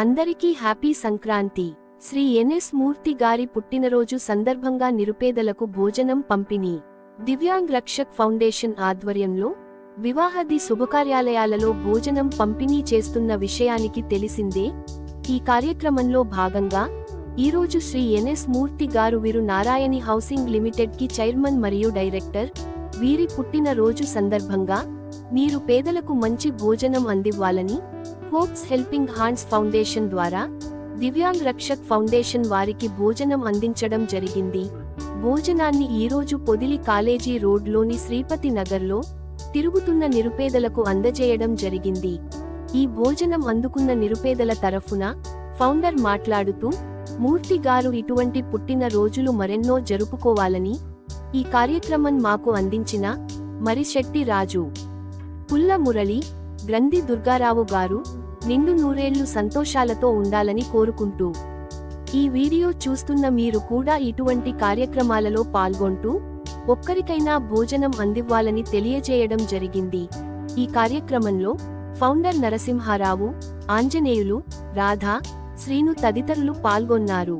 అందరికీ happy Sankranti. Shri N S Murthy గారి పుట్టినరోజు సందర్భంగా నిరుపేదలకు భోజనం పంపిణీ. దివ్యాంగ్ రక్షక్ ఫౌండేషన్ ఆధ్వర్యంలో వివాహది శుభకార్యాలయాలలో భోజనం పంపిణీ చేస్తున్న విషయానికి తెలిసిందే ఈ కార్యక్రమంలో భాగంగా ఈరోజు శ్రీ ఎన్ఎస్ మూర్తి గారు వీరు నారాయణి హౌసింగ్ లిమిటెడ్కి చైర్మన్ మరియు డైరెక్టర్ వీరి పుట్టినరోజు సందర్భంగా మీరు పేదలకు మంచి భోజనం అందివ్వాలని హోప్స్ హెల్పింగ్ హాండ్స్ ఫౌండేషన్ ద్వారా దివ్యాంగ్ రక్షక్ ఫౌండేషన్ వారికి భోజనం అందించడం జరిగింది. భోజనాన్ని ఈరోజు పొదిలి కాలేజీ రోడ్లోని శ్రీపతి నగర్లో తిరుగుతున్న నిరుపేదలకు అందజేయడం జరిగింది. ఈ భోజనం అందుకున్న నిరుపేదల తరఫున ఫౌండర్ మాట్లాడుతూ మూర్తి గారు ఇటువంటి పుట్టిన రోజులు మరెన్నో జరుపుకోవాలని ఈ కార్యక్రమం మాకు అందించిన మరిశెట్టి రాజు పుల్ల మురళి గ్రంథి దుర్గారావు గారు నిండు నూరేళ్ళు సంతోషాలతో ఉండాలని కోరుకుంటూ ఈ వీడియో చూస్తున్న మీరు కూడా ఇటువంటి కార్యక్రమాలలో పాల్గొంటూ ఒక్కరికైనా భోజనం అందివ్వాలని తెలియజేయడం జరిగింది. ఈ కార్యక్రమంలో ఫౌండర్ నరసింహారావు ఆంజనేయులు రాధా శ్రీను తదితరులు పాల్గొన్నారు.